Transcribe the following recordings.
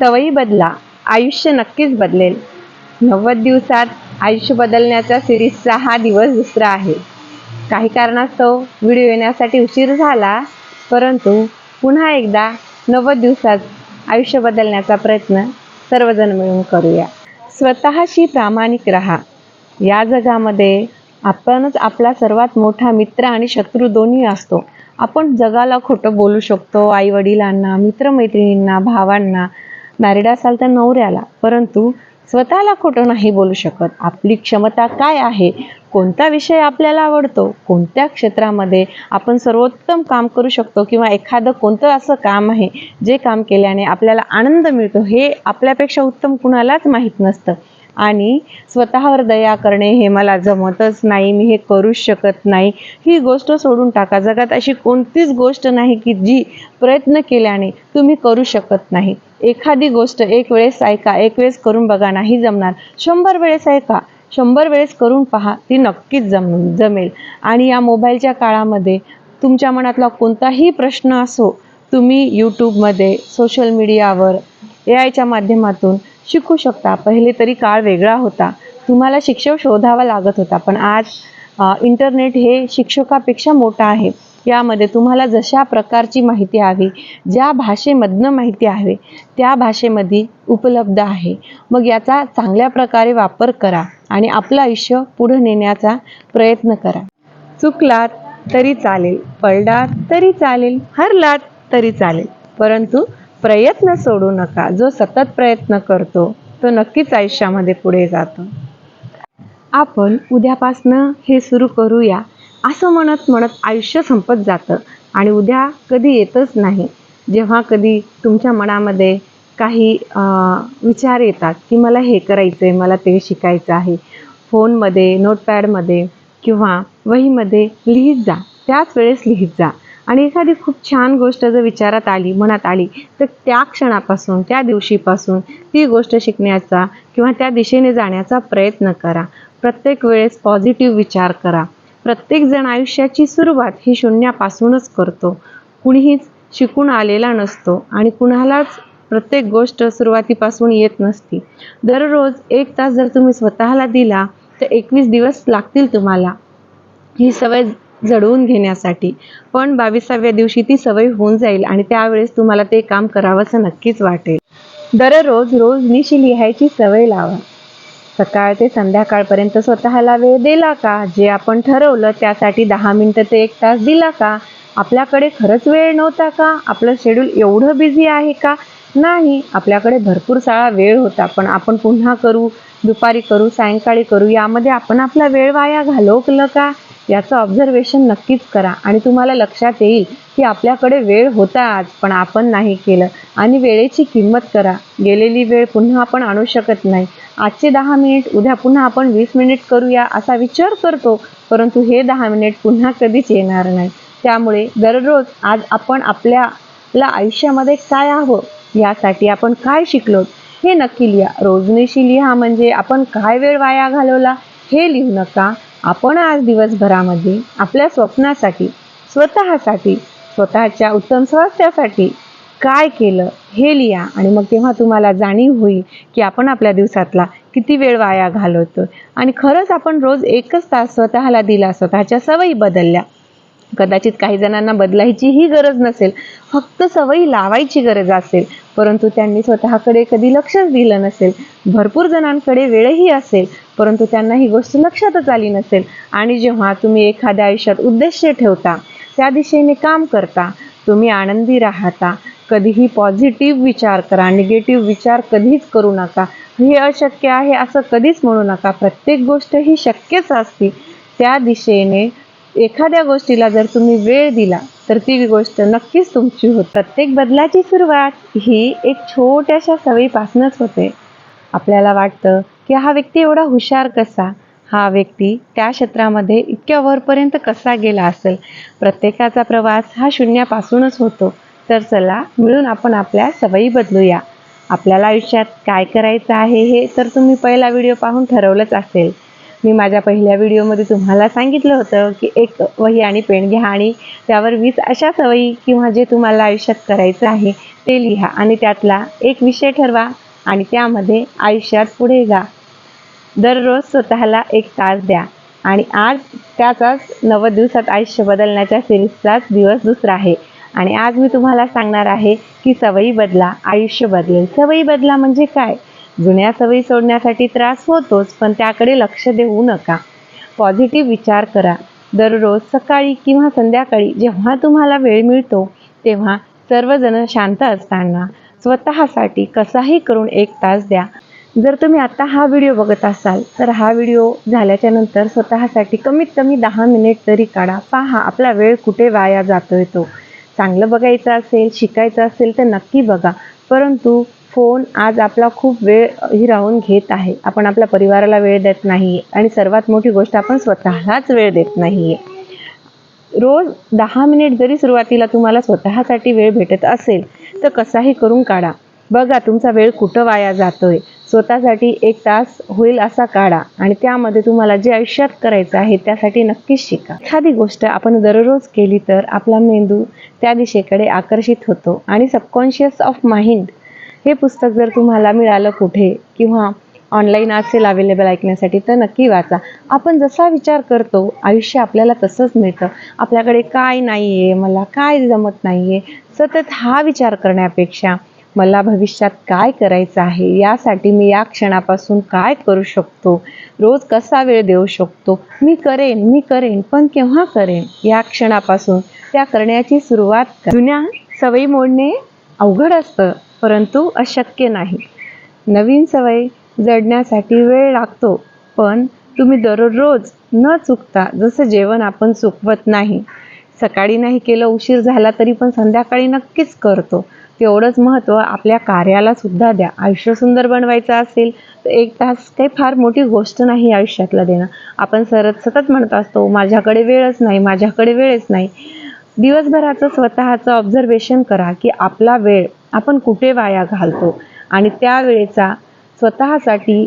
सवयी बदला आयुष्य नक्कीच बदलेल. नव्वद दिवसात आयुष्य बदलण्याचा सिरीजचा हा दिवस दुसरा आहे. काही कारणास्तव व्हिडिओ येण्यासाठी उशीर झाला परंतु पुन्हा एकदा नव्वद दिवसात आयुष्य बदलण्याचा प्रयत्न सर्वजण मिळून करूया. स्वतःशी प्रामाणिक राहा. या जगामध्ये आपणच आपला सर्वात मोठा मित्र आणि शत्रू दोन्ही असतो. आपण जगाला खोटं बोलू शकतो आईवडिलांना मित्रमैत्रिणींना भावांना मॅरिड असाल तर नवऱ्याला. परंतु स्वतःला खोटं नाही बोलू शकत. आपली क्षमता काय आहे? कोणता विषय आपल्याला आवडतो? कोणत्या क्षेत्रामध्ये आपण सर्वोत्तम काम करू शकतो? किंवा एखादं कोणतं असं काम आहे जे काम केल्याने आपल्याला आनंद मिळतो? हे आपल्यापेक्षा उत्तम कुणालाच माहीत नसतं. आणि स्वतःवर दया करणे हे मला जमतच नाही. मी हे करूच शकत नाही. ही गोष्ट सोडून टाका. जगात अशी कोणतीच गोष्ट नाही की जी प्रयत्न केल्याने तुम्ही करू शकत नाही. एखादी गोष्ट एक वेळेस ऐका एक वेळेस करून बघा नाही जमणार. शंभर वेळेस ऐका. शंभर वेळेस करून पहा ती नक्कीच जम जमेल. आणि या मोबाईलच्या काळामध्ये तुमच्या मनातला कोणताही प्रश्न असो तुम्ही यूट्यूबमध्ये सोशल मीडियावर ए आयच्या माध्यमातून शिकू शकता. पहिले तरी काळ वेगळा होता. तुम्हाला शिक्षक शोधावा लागत होता पण आज इंटरनेट हे शिक्षकापेक्षा मोठं आहे. यामध्ये तुम्हाला जशा प्रकारची माहिती हवी ज्या भाषेमधनं माहिती हवी त्या भाषेमध्ये उपलब्ध आहे. मग याचा चांगल्या प्रकारे वापर करा आणि आपलं आयुष्य पुढे नेण्याचा प्रयत्न करा. चुकलात तरी चालेल पडलात तरी चालेल हरलात तरी चालेल. परंतु प्रयत्न सोडू नका. जो सतत प्रयत्न करतो तो नक्कीच आयुष्यामध्ये पुढे जातो. आपण उद्यापासनं हे सुरू करूया. असं म्हणत म्हणत आयुष्य संपत जातं. आणि उद्या कधी येतच नाही. जेव्हा कधी तुमच्या मनामध्ये काही विचार येतात की मला हे करायचं आहे मला ते शिकायचं आहे. फोनमध्ये नोटपॅडमध्ये किंवा वहीमध्ये लिहित जा. त्याच वेळेस लिहित जा. आणि एखादी खूप छान गोष्ट जर विचारात आली मनात आली तर त्या क्षणापासून त्या दिवशीपासून ती गोष्ट शिकण्याचा किंवा त्या दिशेने जाण्याचा प्रयत्न करा. प्रत्येक वेळेस पॉझिटिव्ह विचार करा. प्रत्येकजण आयुष्याची सुरुवात ही शून्यापासूनच करतो. कुणीहीच शिकून आलेला नसतो आणि कुणालाच प्रत्येक गोष्ट सुरुवातीपासून येत नसती. दररोज एक तास जर तुम्ही स्वतःला दिला तर एकवीस दिवस लागतील तुम्हाला ही सवय जडवून घेण्यासाठी. पण बावीसाव्या दिवशी ती सवय होऊन जाईल आणि त्यावेळेस तुम्हाला ते काम करावंसं नक्कीच वाटेल. दररोज रोज निशी लिहायची सवय लावा. सकाळ ते संध्याकाळपर्यंत स्वतःला वेळ दिला का? जे आपण ठरवलं त्यासाठी दहा मिनटं ते एक तास दिला का? आपल्याकडे खरंच वेळ नव्हता का? आपलं शेड्यूल एवढं बिझी आहे का? नाही आपल्याकडे भरपूर सारा वेळ होता. पण आपण पुन्हा करू दुपारी करू सायंकाळी करू यामध्ये आपण आपला वेळ वाया घालवलं का? याचं ऑब्झर्वेशन नक्कीच करा. आणि तुम्हाला लक्षात येईल की आपल्याकडे वेळ होता आज पण आपण नाही केलं. आणि वेळेची किंमत करा. गेलेली वेळ पुन्हा आपण आणू शकत नाही. आजचे दहा मिनिट उद्या पुन्हा आपण वीस मिनिट करूया असा विचार करतो परंतु हे दहा मिनिट पुन्हा कधीच येणार नाही. त्यामुळे दररोज आज आपण आपल्याला आयुष्यामध्ये काय हवं यासाठी आपण काय शिकलो हे नक्की लिहा. रोजनिशी लिहा म्हणजे आपण काय वेळ वाया घालवला हे लिहू नका. आपण आज दिवसभरामध्ये आपल्या स्वप्नासाठी स्वतःसाठी स्वतःच्या उत्तम स्वास्थ्यासाठी काय केलं हे लिहा. आणि मग तेव्हा तुम्हाला जाणीव होईल की आपण आपल्या दिवसातला किती वेळ वाया घालवतो आणि खरंच आपण रोज एकच तास स्वतःला दिला स्वतःच्या सवयी बदलल्या. कदाचित काही जणांना बदलायचीही गरज नसेल फक्त सवयी लावायची गरज असेल परंतु त्यांनी स्वतःकडे कधी लक्षच दिलं नसेल. भरपूर जणांकडे वेळही असेल परंतु त्यांना ही गोष्ट लक्षातच आली नसेल. आणि जेव्हा तुम्ही एखाद्या आयुष्यात उद्देश ठेवता त्या दिशेने काम करता तुम्ही आनंदी राहता. कधीही पॉझिटिव्ह विचार करा निगेटिव्ह विचार कधीच करू नका. हे अशक्य आहे असं कधीच म्हणू नका. प्रत्येक गोष्ट ही शक्यच असते. त्या दिशेने एखाद्या गोष्टीला जर तुम्ही वेळ दिला तर ती गोष्ट नक्कीच तुमची होत. प्रत्येक बदलाची सुरुवात ही एक छोट्याशा सवयीपासूनच होते. आपल्याला वाटतं की हा व्यक्ती एवढा हुशार कसा? हा व्यक्ती त्या क्षेत्रामध्ये इतक्या वरपर्यंत कसा गेला असेल? प्रत्येकाचा प्रवास हा शून्यापासूनच होतो. तर चला मिळून आपण आपल्या सवयी बदलूया. आपल्याला आयुष्यात काय करायचं आहे हे तर तुम्ही पहिला व्हिडिओ पाहून ठरवलंच असेल. मी माझ्या पहिल्या व्हिडिओमध्ये तुम्हाला सांगितलं होतं की एक वही आणि पेन घ्या आणि त्यावर वीस अशा सवयी किंवा जे तुम्हाला आयुष्यात करायचं आहे ते लिहा आणि त्यातला एक विषय ठरवा आणि त्यामध्ये आयुष्यात पुढे जा. दररोज स्वतःला एक तास द्या. आणि आज त्याचाच नव्वद दिवसात आयुष्य बदलण्याच्या सिरीजचाच दिवस दुसरा आहे. आणि आज मी तुम्हाला सांगणार आहे की सवयी बदला आयुष्य बदलेल. सवयी बदला म्हणजे काय? जुन्या सवयी सोडण्यासाठी त्रास होतोच पण त्याकडे लक्ष देऊ नका. पॉझिटिव्ह विचार करा. दररोज सकाळी किंवा संध्याकाळी जेव्हा तुम्हाला वेळ मिळतो तेव्हा सर्वजण शांत असताना स्वतःसाठी कसाही करून एक तास द्या. जर तुम्ही आता हा व्हिडिओ बघत असाल तर हा व्हिडिओ झाल्याच्यानंतर स्वतःसाठी कमीत कमी दहा मिनिट तरी काढा. पहा आपला वेळ कुठे वाया जातोय तो. चांगलं बघायचं असेल शिकायचं असेल तर नक्की बघा. परंतु फोन आज आपला खूप वेळ हिरावून घेत आहे. आपण आपल्या परिवाराला वेळ देत नाही आणि सर्वात मोठी गोष्ट आपण स्वतःलाच वेळ देत नाही रोज दहा मिनिट जरी सुरुवातीला तुम्हाला स्वतःसाठी वेळ भेटत असेल तर कसाही करून काढा. बघा तुमचा वेळ कुठं वाया जातोय. स्वतःसाठी एक तास होईल असा काढा आणि त्यामध्ये तुम्हाला जे आयुष्यात करायचं आहे त्यासाठी नक्कीच शिका. एखादी गोष्ट आपण दररोज केली तर आपला मेंदू त्या दिशेकडे आकर्षित होतो आणि सबकॉन्शियस ऑफ माइंड हे पुस्तक जर तुम्हाला मिळालं कुठे किंवा ऑनलाईन असेल अवेलेबल ऐकण्यासाठी तर नक्की वाचा. आपण जसा विचार करतो आयुष्य आपल्याला तसंच मिळतं. आपल्याकडे काय नाही आहे मला काय जमत नाही आहे सतत हा विचार करण्यापेक्षा मला भविष्यात काय करायचं आहे? यासाठी मी या क्षणापासून काय करू शकतो? रोज कसा वेळ देऊ शकतो? मी करेन मी करेन पण केव्हा करेन? या क्षणापासून त्या करण्याची सुरुवात जुन्या सवयी मोडणे अवघड असतं परंतु अशक्य नाही. नवीन सवय जडण्यासाठी वेळ लागतो पण तुम्ही दररोज न चुकता जसं जेवण आपण चुकवत नाही. सकाळी नाही केलं उशीर झाला तरी पण संध्याकाळी नक्कीच करतो. तेवढंच महत्त्व आपल्या कार्याला सुद्धा द्या. आयुष्य सुंदर बनवायचं असेल तर एक तास काही फार मोठी गोष्ट नाही आयुष्यातला देणं. आपण सरत सतत म्हणत असतो माझ्याकडे वेळच नाही माझ्याकडे वेळच नाही. दिवसभराचं स्वतःचं ऑब्झर्वेशन करा की आपला वेळ आपण कुठे वाया घालतो आणि त्या वेळेचा स्वतःसाठी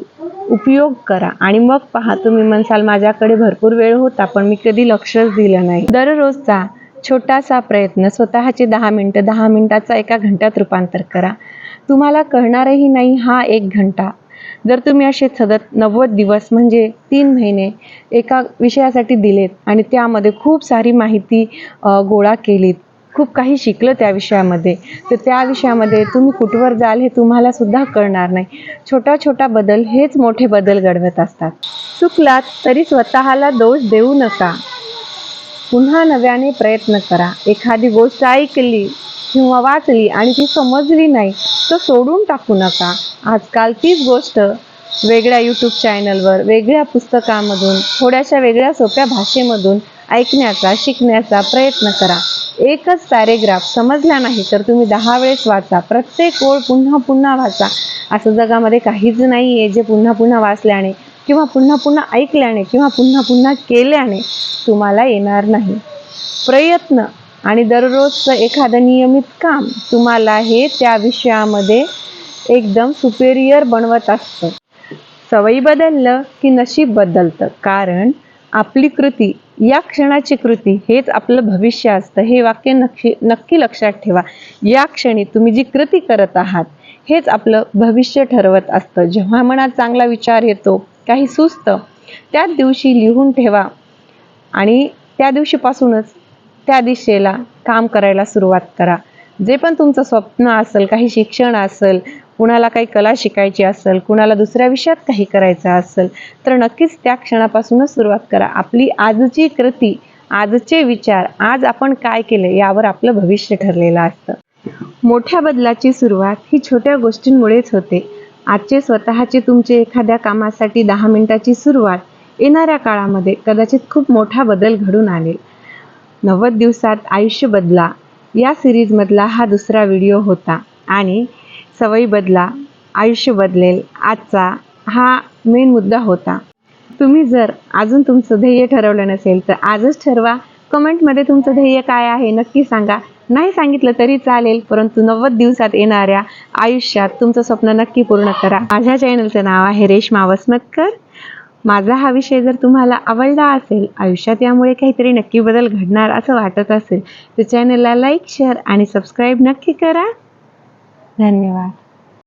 उपयोग करा. आणि मग पहा तुम्ही म्हणसाल माझ्याकडे भरपूर वेळ होता पण मी कधी लक्षच दिलं नाही. दररोजचा छोटासा प्रयत्न स्वतःचे दहा मिनटं दहा मिनटाचा एका घंट्यात रूपांतर करा. तुम्हाला कळणारही नाही हा एक घंटा. जर तुम्ही असे सतत नव्वद दिवस म्हणजे तीन महिने एका विषयासाठी दिलेत आणि त्यामध्ये खूप सारी माहिती गोळा केलीत खूप काही शिकलं त्या विषयामध्ये तर त्या विषयामध्ये तुम्ही कुठवर जाल हे तुम्हाला सुद्धा कळणार नाही. छोटा छोटा बदल हेच मोठे बदल घडवत असतात. चुकलात तरी स्वतःला दोष देऊ नका. पुन्हा नव्याने प्रयत्न करा. एखादी गोष्ट ऐकली किंवा वाचली आणि ती समजली नाही तर सोडून टाकू नका. आजकाल तीच गोष्ट वेगळ्या यूट्यूब चॅनलवर वेगळ्या पुस्तकामधून थोड्याशा वेगळ्या सोप्या भाषेमधून ऐकण्याचा शिकण्याचा प्रयत्न करा. एकच पॅरेग्राफ समजला नाही तर तुम्ही दहा वेळेस वाचा. प्रत्येक ओळ पुन्हा पुन्हा वाचा. असं जगामध्ये काहीच नाही आहे जे पुन्हा पुन्हा वाचल्याने. किंवा पुन्हा पुन्हा ऐकल्याने किंवा पुन्हा पुन्हा केल्याने तुम्हाला येणार नाही. प्रयत्न आणि दररोजचं एखादं नियमित काम तुम्हाला हे त्या विषयामध्ये एकदम सुपेरियर बनवत असतं. सवयी बदललं की नशीब बदलतं. कारण आपली कृती या क्षणाची कृती हेच आपलं भविष्य असतं. हे वाक्य नक्की नक्की लक्षात ठेवा. या क्षणी तुम्ही जी कृती करत आहात हेच आपलं भविष्य ठरवत असतं. जेव्हा मनात चांगला विचार येतो काही सुस्त त्याच दिवशी लिहून ठेवा. आणि त्या दिवशीपासूनच त्या दिशेला काम करायला सुरुवात करा. जे पण तुमचं स्वप्न असेल काही शिक्षण असेल कुणाला काही कला शिकायची असेल कुणाला दुसऱ्या विषयात काही करायचं असेल तर नक्कीच त्या क्षणापासूनच सुरुवात करा. आपली आजची कृती आजचे विचार आज आपण काय केले यावर आपलं भविष्य ठरलेलं असतं. मोठ्या बदलाची सुरुवात ही छोट्या गोष्टींमुळेच होते. आजचे स्वतःचे तुमचे एखाद्या कामासाठी दहा मिनिटाची सुरुवात येणाऱ्या काळामध्ये कदाचित खूप मोठा बदल घडून आणेल. नव्वद दिवसात आयुष्य बदला. या सिरीजमधला हा दुसरा व्हिडिओ होता आणि सवयी बदला आयुष्य बदलेल आजचा हा मेन मुद्दा होता. तुम्ही जर अजून तुमचं ध्येय ठरवलं नसेल तर आजच ठरवा. कमेंटमध्ये तुमचं ध्येय काय आहे नक्की सांगा. नाही सांगितलं तरी चालेल परंतु नव्वद दिवसात येणाऱ्या आयुष्यात तुमचं स्वप्न नक्की पूर्ण करा. माझ्या चॅनलचं नाव आहे रेश्मा वसमतकर. माझा हा विषय जर तुम्हाला आवडला असेल आयुष्यात यामुळे काहीतरी नक्की बदल घडणार असं वाटत असेल तर चॅनलला लाईक शेअर आणि सबस्क्राईब नक्की करा. धन्यवाद.